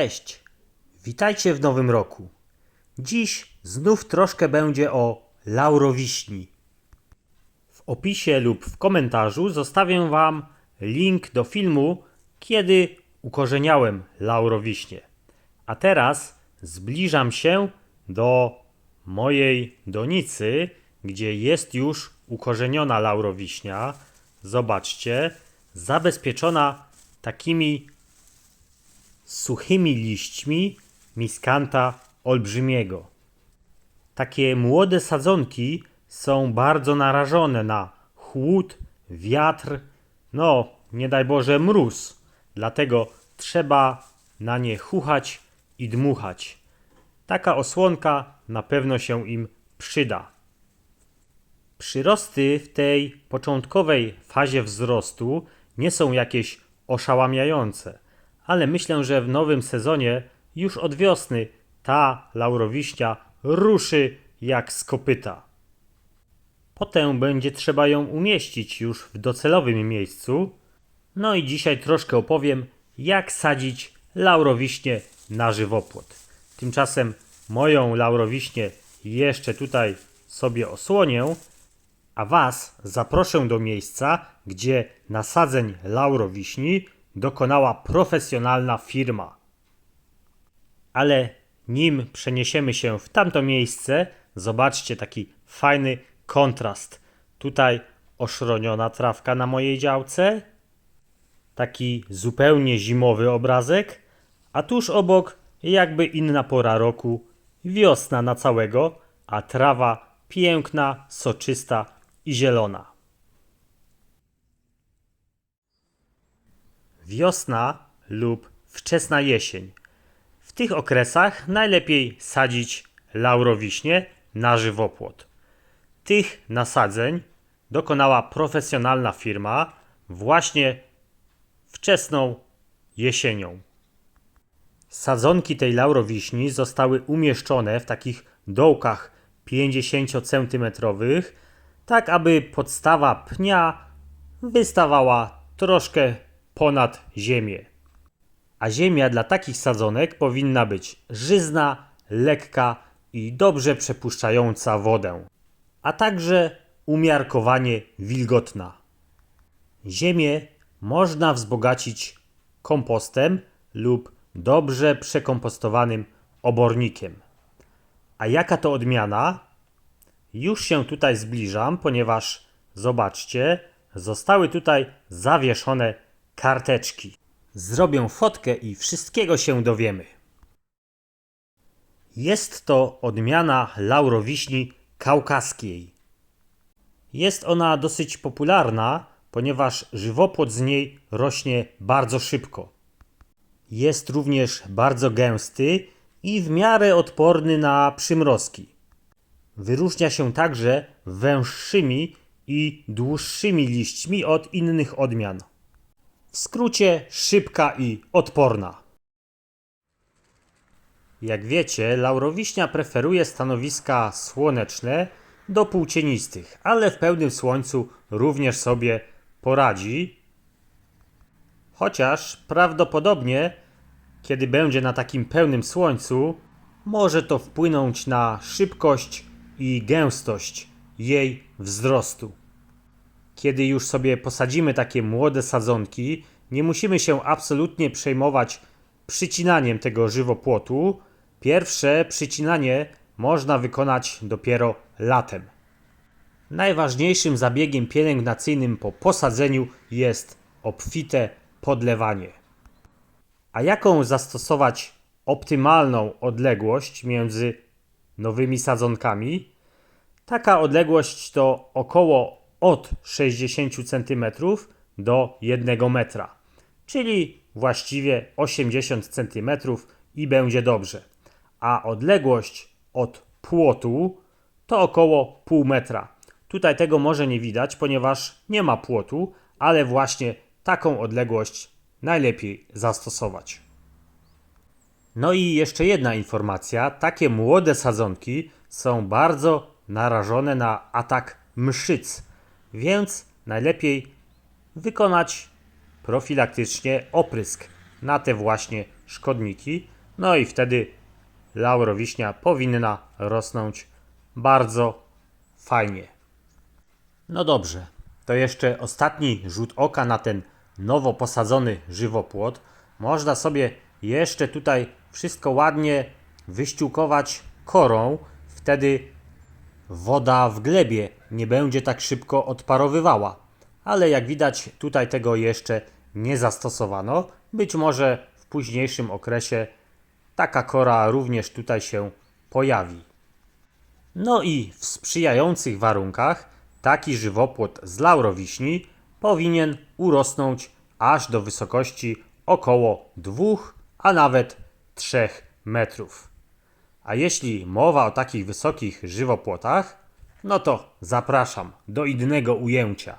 Cześć, witajcie w nowym roku. Dziś znów troszkę będzie o laurowiśni. W opisie lub w komentarzu zostawię Wam link do filmu, kiedy ukorzeniałem laurowiśnie. A teraz zbliżam się do mojej donicy, gdzie jest już ukorzeniona laurowiśnia. Zobaczcie, zabezpieczona takimi suchymi liśćmi miskanta olbrzymiego. Takie młode sadzonki są bardzo narażone na chłód, wiatr, no nie daj Boże mróz. Dlatego trzeba na nie chuchać i dmuchać. Taka osłonka na pewno się im przyda. Przyrosty w tej początkowej fazie wzrostu nie są jakieś oszałamiające, ale myślę, że w nowym sezonie już od wiosny ta laurowiśnia ruszy jak z kopyta. Potem będzie trzeba ją umieścić już w docelowym miejscu. No i dzisiaj troszkę opowiem, jak sadzić laurowiśnie na żywopłot. Tymczasem moją laurowiśnię jeszcze tutaj sobie osłonię, a Was zaproszę do miejsca, gdzie nasadzeń laurowiśni dokonała profesjonalna firma. Ale nim przeniesiemy się w tamto miejsce, zobaczcie taki fajny kontrast. Tutaj oszroniona trawka na mojej działce, taki zupełnie zimowy obrazek, a tuż obok jakby inna pora roku, wiosna na całego, a trawa piękna, soczysta i zielona. Wiosna lub wczesna jesień. W tych okresach najlepiej sadzić laurowiśnie na żywopłot. Tych nasadzeń dokonała profesjonalna firma właśnie wczesną jesienią. Sadzonki tej laurowiśni zostały umieszczone w takich dołkach 50 cm, tak aby podstawa pnia wystawała troszkę ponad ziemię. A ziemia dla takich sadzonek powinna być żyzna, lekka i dobrze przepuszczająca wodę, a także umiarkowanie wilgotna. Ziemię można wzbogacić kompostem lub dobrze przekompostowanym obornikiem. A jaka to odmiana? Już się tutaj zbliżam, ponieważ zobaczcie, zostały tutaj zawieszone karteczki. Zrobię fotkę i wszystkiego się dowiemy. Jest to odmiana laurowiśni kaukaskiej. Jest ona dosyć popularna, ponieważ żywopłot z niej rośnie bardzo szybko. Jest również bardzo gęsty i w miarę odporny na przymrozki. Wyróżnia się także węższymi i dłuższymi liśćmi od innych odmian. W skrócie szybka i odporna. Jak wiecie, laurowiśnia preferuje stanowiska słoneczne do półcienistych, ale w pełnym słońcu również sobie poradzi. Chociaż prawdopodobnie, kiedy będzie na takim pełnym słońcu, może to wpłynąć na szybkość i gęstość jej wzrostu. Kiedy już sobie posadzimy takie młode sadzonki, nie musimy się absolutnie przejmować przycinaniem tego żywopłotu. Pierwsze przycinanie można wykonać dopiero latem. Najważniejszym zabiegiem pielęgnacyjnym po posadzeniu jest obfite podlewanie. A jaką zastosować optymalną odległość między nowymi sadzonkami? Taka odległość to około od 60 cm do 1 metra, czyli właściwie 80 cm i będzie dobrze. A odległość od płotu to około pół metra. Tutaj tego może nie widać, ponieważ nie ma płotu, ale właśnie taką odległość najlepiej zastosować. No i jeszcze jedna informacja. Takie młode sadzonki są bardzo narażone na atak mszyc, więc najlepiej wykonać profilaktycznie oprysk na te właśnie szkodniki. No i wtedy laurowiśnia powinna rosnąć bardzo fajnie. No dobrze, to jeszcze ostatni rzut oka na ten nowo posadzony żywopłot. Można sobie jeszcze tutaj wszystko ładnie wyściółkować korą, wtedy woda w glebie nie będzie tak szybko odparowywała. Ale jak widać, tutaj tego jeszcze nie zastosowano. Być może w późniejszym okresie taka kora również tutaj się pojawi. No i w sprzyjających warunkach taki żywopłot z laurowiśni powinien urosnąć aż do wysokości około 2, a nawet 3 metrów. A jeśli mowa o takich wysokich żywopłotach, no to zapraszam do innego ujęcia.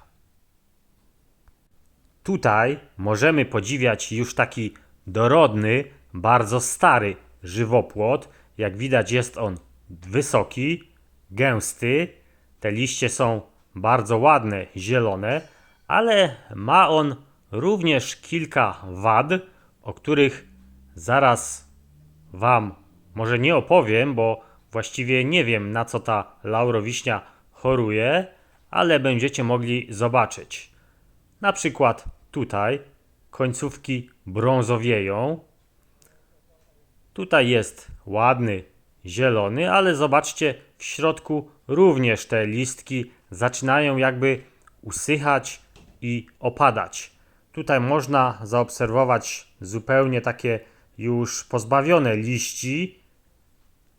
Tutaj możemy podziwiać już taki dorodny, bardzo stary żywopłot. Jak widać, jest on wysoki, gęsty. Te liście są bardzo ładne, zielone, ale ma on również kilka wad, o których zaraz Wam może nie opowiem, bo właściwie nie wiem na co ta laurowiśnia choruje, ale będziecie mogli zobaczyć. Na przykład tutaj końcówki brązowieją. Tutaj jest ładny zielony, ale zobaczcie, w środku również te listki zaczynają jakby usychać i opadać. Tutaj można zaobserwować zupełnie takie już pozbawione liści,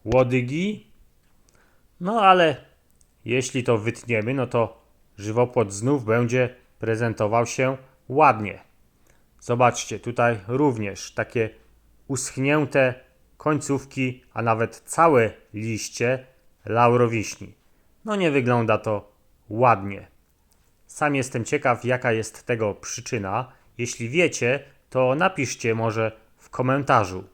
łodygi. No ale jeśli to wytniemy, no to żywopłot znów będzie prezentował się ładnie. Zobaczcie, tutaj również takie uschnięte końcówki, a nawet całe liście laurowiśni. No nie wygląda to ładnie. Sam jestem ciekaw, jaka jest tego przyczyna. Jeśli wiecie, to napiszcie może w komentarzu.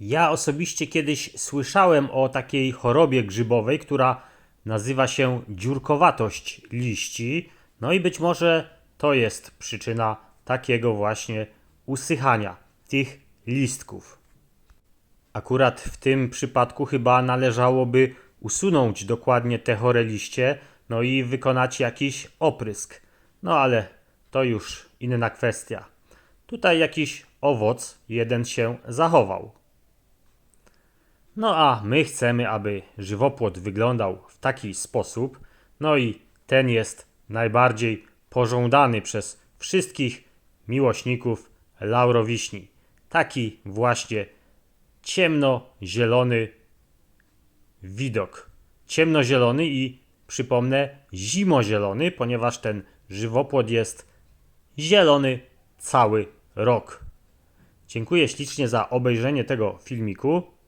Ja osobiście kiedyś słyszałem o takiej chorobie grzybowej, która nazywa się dziurkowatość liści. No i być może to jest przyczyna takiego właśnie usychania tych listków. Akurat w tym przypadku chyba należałoby usunąć dokładnie te chore liście, no i wykonać jakiś oprysk. No ale to już inna kwestia. Tutaj jakiś owoc jeden się zachował. No a my chcemy, aby żywopłot wyglądał w taki sposób, no i ten jest najbardziej pożądany przez wszystkich miłośników laurowiśni. Taki właśnie ciemnozielony widok. Ciemnozielony i przypomnę zimozielony, ponieważ ten żywopłot jest zielony cały rok. Dziękuję ślicznie za obejrzenie tego filmiku.